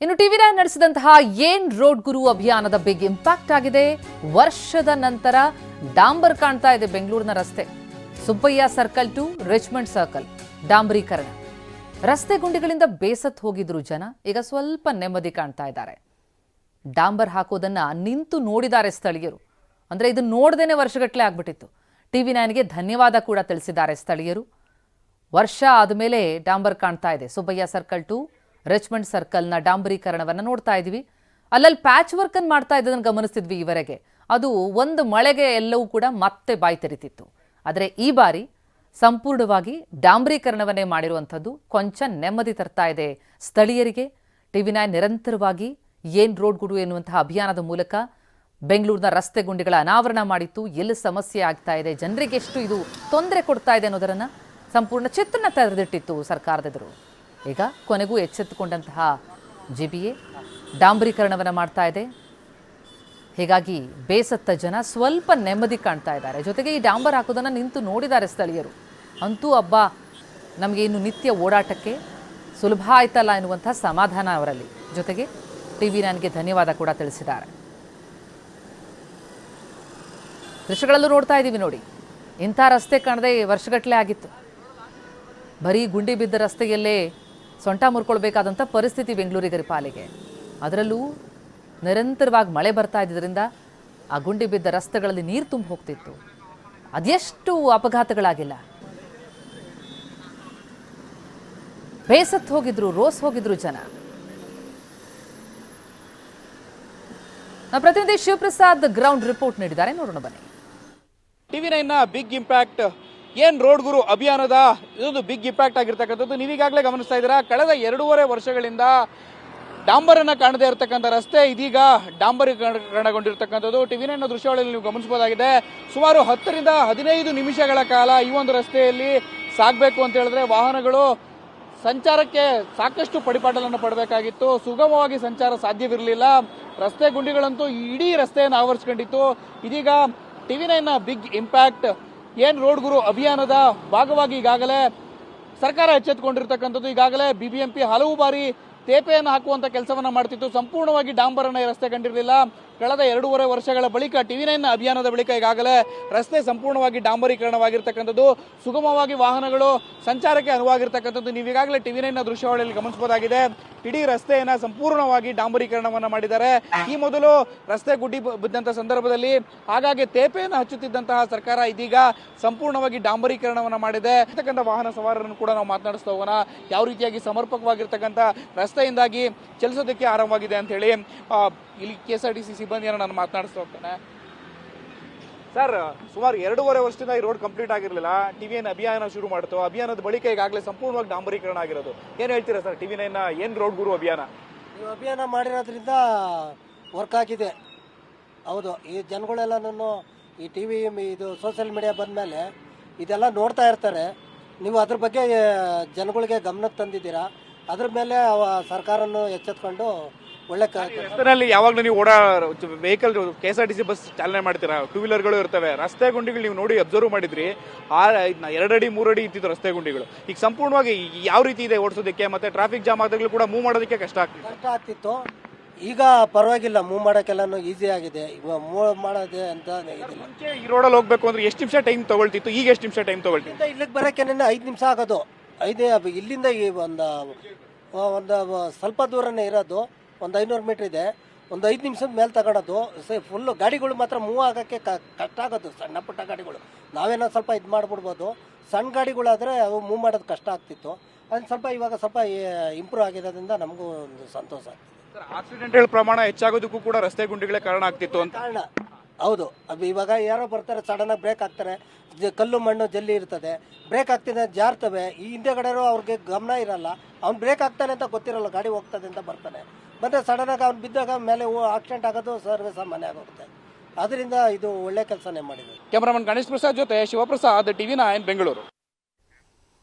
ಇನ್ನು TV nine ನಡೆಸಿದಂತಹ ಏನ್ road ಗುರು ಅಭಿಯಾನದ ಬಿಗ್ ಇಂಪ್ಯಾಕ್ಟ್ ಆಗಿದೆ. ವರ್ಷದ ನಂತರ ಡಾಂಬರ್ ಕಾಣ್ತಾ ಇದೆ ಬೆಂಗಳೂರಿನ ರಸ್ತೆ. Subbaiah circle to Richmond circle ಡಾಂಬರೀಕರಣ. ರಸ್ತೆ ಗುಂಡಿಗಳಿಂದ ಬೇಸತ್ ಹೋಗಿದ್ರು ಜನ, ಈಗ ಸ್ವಲ್ಪ ನೆಮ್ಮದಿ ಕಾಣ್ತಾ ಇದ್ದಾರೆ. ಡಾಂಬರ್ ಹಾಕೋದನ್ನ ನಿಂತು ನೋಡಿದ್ದಾರೆ ಸ್ಥಳೀಯರು. ಅಂದ್ರೆ ಇದನ್ನ ನೋಡ್ದೇನೆ ವರ್ಷಗಟ್ಟಲೆ ಆಗ್ಬಿಟ್ಟಿತ್ತು. ಟಿವಿ ನೈನ್ಗೆ ಧನ್ಯವಾದ ಕೂಡ ತಿಳಿಸಿದ್ದಾರೆ ಸ್ಥಳೀಯರು. ವರ್ಷ ಆದಮೇಲೆ ಡಾಂಬರ್ ಕಾಣ್ತಾ ಇದೆ. ಸುಬ್ಬಯ್ಯ ಸರ್ಕಲ್ ಟು ರಿಚ್ಮಂಡ್ ಸರ್ಕಲ್ನ ಡಾಂಬರೀಕರಣವನ್ನು ನೋಡ್ತಾ ಇದ್ವಿ ಅಲ್ಲಲ್ಲಿ ಪ್ಯಾಚ್ ವರ್ಕ್ ಅನ್ನು ಮಾಡ್ತಾ ಇದ್ದದನ್ನು ಗಮನಿಸ್ತಿದ್ವಿ ಈವರೆಗೆ ಅದು ಒಂದು ಮಳೆಗೆ ಎಲ್ಲವೂ ಕೂಡ ಮತ್ತೆ ಬಾಯಿ ತೆರಿತಿತ್ತು. ಆದರೆ ಈ ಬಾರಿ ಸಂಪೂರ್ಣವಾಗಿ ಡಾಂಬರೀಕರಣವನ್ನೇ ಮಾಡಿರುವಂಥದ್ದು ಕೊಂಚ ನೆಮ್ಮದಿ ತರ್ತಾ ಇದೆ. ಸ್ಥಳೀಯರಿಗೆ ಟಿವಿ ನೈನ್ ನಿರಂತರವಾಗಿ ಏನ್ ರೋಡ್ ಗುಡು ಎನ್ನುವಂತಹ ಅಭಿಯಾನದ ಮೂಲಕ ಬೆಂಗಳೂರಿನ ರಸ್ತೆ ಗುಂಡಿಗಳ ಅನಾವರಣ ಮಾಡಿತ್ತು. ಎಲ್ಲಿ ಸಮಸ್ಯೆ ಆಗ್ತಾ ಇದೆ? ಜನರಿಗೆ ಎಷ್ಟು ಇದು ತೊಂದರೆ ಕೊಡ್ತಾ ಇದೆ ಅನ್ನೋದರನ್ನು ಸಂಪೂರ್ಣ ಚಿತ್ರಣ ತೆರೆದಿಟ್ಟಿತ್ತು ಸರ್ಕಾರದ ಎದುರು ಈಗ ಕೊನೆಗೂ ಎಚ್ಚೆತ್ತುಕೊಂಡಂತಹ ಜಿ ಬಿ ಎ ಡಾಂಬರೀಕರಣವನ್ನು ಮಾಡ್ತಾ ಇದೆ. ಹೀಗಾಗಿ ಬೇಸತ್ತ ಜನ ಸ್ವಲ್ಪ ನೆಮ್ಮದಿ ಕಾಣ್ತಾ ಇದ್ದಾರೆ. ಜೊತೆಗೆ ಈ ಡಾಂಬರ್ ಹಾಕೋದನ್ನು ನಿಂತು ನೋಡಿದ್ದಾರೆ ಸ್ಥಳೀಯರು. ಅಂತೂ ಹಬ್ಬ ನಮಗೆ ಇನ್ನು ನಿತ್ಯ ಓಡಾಟಕ್ಕೆ ಸುಲಭ ಆಯ್ತಲ್ಲ ಎನ್ನುವಂಥ ಸಮಾಧಾನ ಅವರಲ್ಲಿ. ಜೊತೆಗೆ ಟಿ ವಿ ನನಗೆ ಧನ್ಯವಾದ ಕೂಡ ತಿಳಿಸಿದ್ದಾರೆ. ದೃಶ್ಯಗಳಲ್ಲೂ ನೋಡ್ತಾ ಇದ್ದೀವಿ ನೋಡಿ. ಇಂಥ ರಸ್ತೆ ಕಾಣದೆ ವರ್ಷಗಟ್ಟಲೆ ಆಗಿತ್ತು. ಬರೀ ಗುಂಡಿ ಬಿದ್ದ ರಸ್ತೆಯಲ್ಲೇ ಸೊಂಟ ಮುರ್ಕೊಳ್ಬೇಕಾದಂಥ ಪರಿಸ್ಥಿತಿ ಬೆಂಗಳೂರಿಗರ ಪಾಲಿಗೆ. ಅದರಲ್ಲೂ ನಿರಂತರವಾಗಿ ಮಳೆ ಬರ್ತಾ ಇದ್ದರಿಂದ ಆ ಗುಂಡಿ ಬಿದ್ದ ರಸ್ತೆಗಳಲ್ಲಿ ನೀರು ತುಂಬ ಹೋಗ್ತಿತ್ತು. ಅದೆಷ್ಟು ಅಪಘಾತಗಳಾಗಿಲ್ಲ. ಬೇಸತ್ತು ಹೋಗಿದ್ರು, ರೋಸ್ ಹೋಗಿದ್ರು ಜನ. ಪ್ರತಿನಿಧಿ ಶಿವಪ್ರಸಾದ್ ಗ್ರೌಂಡ್ ರಿಪೋರ್ಟ್ ನೀಡಿದ್ದಾರೆ. ನೋಡೋಣ ಬನ್ನಿ. ಟಿವಿ ನೈನ್ ಬಿಗ್ ಇಂಪ್ಯಾಕ್ಟ್ ಏನ್ ರೋಡ್ ಗುರು ಅಭಿಯಾನದ? ಇದೊಂದು ಬಿಗ್ ಇಂಪ್ಯಾಕ್ಟ್ ಆಗಿರ್ತಕ್ಕಂಥದ್ದು. ನೀವೀಗಾಗಲೇ ಗಮನಿಸ್ತಾ ಇದ್ದೀರಾ? ಕಳೆದ ಎರಡೂವರೆ ವರ್ಷಗಳಿಂದ ಡಾಂಬರನ್ನ ಕಾಣದೇ ಇರತಕ್ಕಂಥ ರಸ್ತೆ, ಇದೀಗ ಡಾಂಬರೀಕರಣಗೊಂಡಿರ್ತಕ್ಕಂಥದ್ದು. ಟಿವಿ ನೈನ್ ದೃಶ್ಯಗಳಲ್ಲಿ ನೀವು ಗಮನಿಸಬಹುದಾಗಿದೆ. ಸುಮಾರು ಹತ್ತರಿಂದ ಹದಿನೈದು ನಿಮಿಷಗಳ ಕಾಲ ಈ ಒಂದು ರಸ್ತೆಯಲ್ಲಿ ಸಾಗಬೇಕು ಅಂತ ಹೇಳಿದ್ರೆ ವಾಹನಗಳು ಸಂಚಾರಕ್ಕೆ ಸಾಕಷ್ಟು ಪಡಿಪಾಟಲನ್ನು ಪಡಬೇಕಾಗಿತ್ತು. ಸುಗಮವಾಗಿ ಸಂಚಾರ ಸಾಧ್ಯವಿರಲಿಲ್ಲ. ರಸ್ತೆ ಗುಂಡಿಗಳಂತೂ ಇಡೀ ರಸ್ತೆಯನ್ನು ಆವರಿಸ್ಕೊಂಡಿತ್ತು. ಇದೀಗ ಟಿವಿ ನೈನ್ನ ಬಿಗ್ ಇಂಪ್ಯಾಕ್ಟ್ ಏನ್ ರೋಡ್ ಗುರು ಅಭಿಯಾನದ ಭಾಗವಾಗಿ ಈಗಾಗಲೇ ಸರ್ಕಾರ ಎಚ್ಚೆತ್ತುಕೊಂಡಿರ್ತಕ್ಕಂಥದ್ದು ಈಗಾಗಲೇ ಬಿಬಿಎಂಪಿ ಹಲವು ಬಾರಿ ತೇಪೆಯನ್ನು ಹಾಕುವಂತ ಕೆಲಸವನ್ನ ಮಾಡ್ತಿತ್ತು. ಸಂಪೂರ್ಣವಾಗಿ ಡಾಂಬರನ್ನ ರಸ್ತೆ ಕಂಡಿರಲಿಲ್ಲ. ಕಳೆದ ಎರಡೂವರೆ ವರ್ಷಗಳ ಬಳಿಕ ಟಿವಿ ನೈನ್ ಅಭಿಯಾನದ ಬಳಿಕ ಈಗಾಗಲೇ ರಸ್ತೆ ಸಂಪೂರ್ಣವಾಗಿ ಡಾಂಬರೀಕರಣವಾಗಿರ್ತಕ್ಕಂಥದ್ದು, ಸುಗಮವಾಗಿ ವಾಹನಗಳು ಸಂಚಾರಕ್ಕೆ ಅನುವಾಗಿರ್ತಕ್ಕಂಥದ್ದು ನೀವು ಈಗಾಗಲೇ ಟಿವಿ ನೈನ್ ದೃಶ್ಯಾವಳಿಯಲ್ಲಿ ಗಮನಿಸಬಹುದಾಗಿದೆ. ಇಡೀ ರಸ್ತೆಯನ್ನ ಸಂಪೂರ್ಣವಾಗಿ ಡಾಂಬರೀಕರಣವನ್ನು ಮಾಡಿದ್ದಾರೆ. ಈ ಮೊದಲು ರಸ್ತೆ ಗುಡ್ಡಿ ಬಿದ್ದಂಥ ಸಂದರ್ಭದಲ್ಲಿ ಹಾಗಾಗಿ ತೇಪೆಯನ್ನು ಹಚ್ಚುತ್ತಿದ್ದಂತಹ ಸರ್ಕಾರ ಇದೀಗ ಸಂಪೂರ್ಣವಾಗಿ ಡಾಂಬರೀಕರಣವನ್ನು ಮಾಡಿದೆ. ಇರ್ತಕ್ಕಂಥ ವಾಹನ ಸವಾರರನ್ನು ಕೂಡ ನಾವು ಮಾತನಾಡಿಸ್ತಾ ಹೋಗೋಣ. ಯಾವ ರೀತಿಯಾಗಿ ಸಮರ್ಪಕವಾಗಿರ್ತಕ್ಕಂಥ ರಸ್ತೆಯಿಂದಾಗಿ ಚಲಿಸೋದಕ್ಕೆ ಆರಂಭವಾಗಿದೆ ಅಂತ ಹೇಳಿ ಇಲ್ಲಿ K S R T C ಸಿಬ್ಬಂದಿಯನ್ನು ನಾನು ಮಾತನಾಡಿಸ್ತಾ ಹೋಗ್ತೇನೆ. ಸರ್ ಸುಮಾರು ಎರಡೂವರೆ ವರ್ಷದಿಂದ ಈ ರೋಡ್ ಕಂಪ್ಲೀಟ್ ಆಗಿರಲಿಲ್ಲ. ಟಿವಿ ನೈನ್ ಅಭಿಯಾನ ಶುರು ಮಾಡ್ತು. ಅಭಿಯಾನದ ಬಳಿಕ ಈಗಾಗಲೇ ಸಂಪೂರ್ಣವಾಗಿ ಡಾಂಬರೀಕರಣ ಆಗಿರೋದು. ಏನು ಹೇಳ್ತೀರಾ ಸರ್ ಟಿವಿ ನೈನ್ ಏನು ರೋಡ್ ಗುರು ಅಭಿಯಾನ? ಈ ಅಭಿಯಾನ ಮಾಡಿರೋದ್ರಿಂದ ವರ್ಕ್ ಆಗಿದೆ. ಹೌದು ಈ ಜನಗಳೆಲ್ಲನೂ ಈ ಟಿ ವಿ ಇದು ಸೋಷಿಯಲ್ ಮೀಡಿಯಾ ಬಂದಮೇಲೆ ಇದೆಲ್ಲ ನೋಡ್ತಾ ಇರ್ತಾರೆ. ನೀವು ಅದ್ರ ಬಗ್ಗೆ ಜನಗಳಿಗೆ ಗಮನ ತಂದಿದ್ದೀರಾ? ಅದ್ರ ಮೇಲೆ ಅವ ಸರ್ಕಾರನು ಎಚ್ಚೆತ್ಕೊಂಡು ಒಳ್ಳೆ ಕಾಲದಲ್ಲಿ ರಸ್ತೆನಲ್ಲಿ ಯಾವಾಗಲೂ ನೀವು ಓಡಾ vehicle K S R T C bus ಚಾಲನೆ ಮಾಡ್ತೀರಾ? ಟೂ ವೀಲರ್ಗಳು ಇರ್ತವೆ. ರಸ್ತೆ ಗುಂಡಿಗಳು ನೀವು ನೋಡಿ ಅಬ್ಸರ್ವ್ ಮಾಡಿದ್ರಿ. ಆ ಎರಡಡಿ ಮೂರಡಿ ಇತ್ತಿತ್ತು ರಸ್ತೆ ಗುಂಡಿಗಳು. ಈಗ ಸಂಪೂರ್ಣವಾಗಿ ಯಾವ ರೀತಿ ಇದೆ ಓಡಿಸೋದಕ್ಕೆ ಮತ್ತೆ ಟ್ರಾಫಿಕ್ ಜಾಮ್ ಆದಾಗಲೂ ಕೂಡ ಮೂವ್ ಮಾಡೋದಕ್ಕೆ ಕಷ್ಟ ಆಗ್ತಿತ್ತು ಕಷ್ಟ ಆಗ್ತಿತ್ತು. ಈಗ ಪರವಾಗಿಲ್ಲ ಮೂವ್ ಮಾಡೋಕ್ಕೆಲ್ಲನೂ ಈಸಿ ಆಗಿದೆ. ಈಗ ಮೂವ್ ಮಾಡೋದೆ ಅಂತ ಇದಿಲ್ಲ ಮುಂಚೆ ಈ ರೋಡಲ್ಲಿ ಹೋಗ್ಬೇಕು ಅಂದ್ರೆ ಎಷ್ಟು ನಿಮಿಷ ಟೈಮ್ ತಗೊಳ್ತಿತ್ತು? ಈಗ ಎಷ್ಟು ನಿಮಿಷ ಟೈಮ್ ತಗೊಳ್ತಿತ್ತು? ಇಲ್ಲಿಂದ ಇಲ್ಲಿಗೆ ಬರೋಕ್ಕೆ ಐದು ನಿಮಿಷ ಆಗೋದು. ಐದೇ ಇಲ್ಲಿಂದ ಈ ಒಂದು ಒಂದು ಸ್ವಲ್ಪ ದೂರನೇ ಇರೋದು. ಒಂದು ಐನೂರು ಮೀಟ್ರ್ ಇದೆ. ಒಂದು ಐದು ನಿಮಿಷದ ಮೇಲೆ ತಗೊಳೋದು ಫುಲ್ಲು ಗಾಡಿಗಳು ಮಾತ್ರ ಮೂವ್ ಆಗೋಕ್ಕೆ ಕ- ಕಷ್ಟ ಆಗೋದು. ಸಣ್ಣ ಪುಟ್ಟ ಗಾಡಿಗಳು. ನಾವೇನೋ ಸ್ವಲ್ಪ ಇದು ಮಾಡಿಬಿಡ್ಬೋದು. ಸಣ್ಣ ಗಾಡಿಗಳಾದರೆ ಅವು ಮೂವ್ ಮಾಡೋದು ಕಷ್ಟ ಆಗ್ತಿತ್ತು. ಅದನ್ನು ಸ್ವಲ್ಪ ಇವಾಗ ಸ್ವಲ್ಪ ಇಂಪ್ರೂವ್ ಆಗಿರೋದ್ರಿಂದ ನಮಗೂ ಒಂದು ಸಂತೋಷ ಆಗ್ತಿದೆ. ಆಕ್ಸಿಡೆಂಟ್ಗಳ ಪ್ರಮಾಣ ಹೆಚ್ಚಾಗೋದಕ್ಕೂ ಕೂಡ ರಸ್ತೆ ಗುಂಡಿಗಳೇ ಕಾರಣ ಆಗ್ತಿತ್ತು ಅಂತ. ಕಾರಣ. ಹೌದು. ಅದು ಇವಾಗ ಯಾರೋ ಬರ್ತಾರೆ ಸಡನ್ನಾಗಿ ಬ್ರೇಕ್ ಹಾಕ್ತಾರೆ. ಕಲ್ಲು ಮಣ್ಣು ಜಲ್ಲಿ ಇರ್ತದೆ. ಬ್ರೇಕ್ ಆಗ್ತಿದೆ ಜಾರ್ತವೆ. ಈ ಹಿಂದೆಗಡೆನೂ ಅವ್ರಿಗೆ ಗಮನ ಇರಲ್ಲ. ಅವ್ನು ಬ್ರೇಕ್ ಆಗ್ತಾನೆ ಅಂತ ಗೊತ್ತಿರಲ್ಲ ಗಾಡಿ ಹೋಗ್ತದೆ ಅಂತ ಬರ್ತಾನೆ. ಮತ್ತೆ ಸಡನ್ನಾಗಿ ಅವ್ನು ಬಿದ್ದಾಗ ಮೇಲೆ ಆಕ್ಸಿಡೆಂಟ್ ಆಗೋದು, ಸರ್ವೇ ಸಾಮಾನ್ಯ ಆಗೋಗುತ್ತೆ. ಅದರಿಂದ ಇದು ಒಳ್ಳೆ ಕೆಲಸನೇ ಮಾಡಿದೆ ಕ್ಯಾಮರಾಮನ್ ಗಣೇಶ್ ಪ್ರಸಾದ್ ಜೊತೆ ಶಿವಪ್ರಸಾದ್, ಟಿವಿ ನೈನ್, ಬೆಂಗಳೂರು.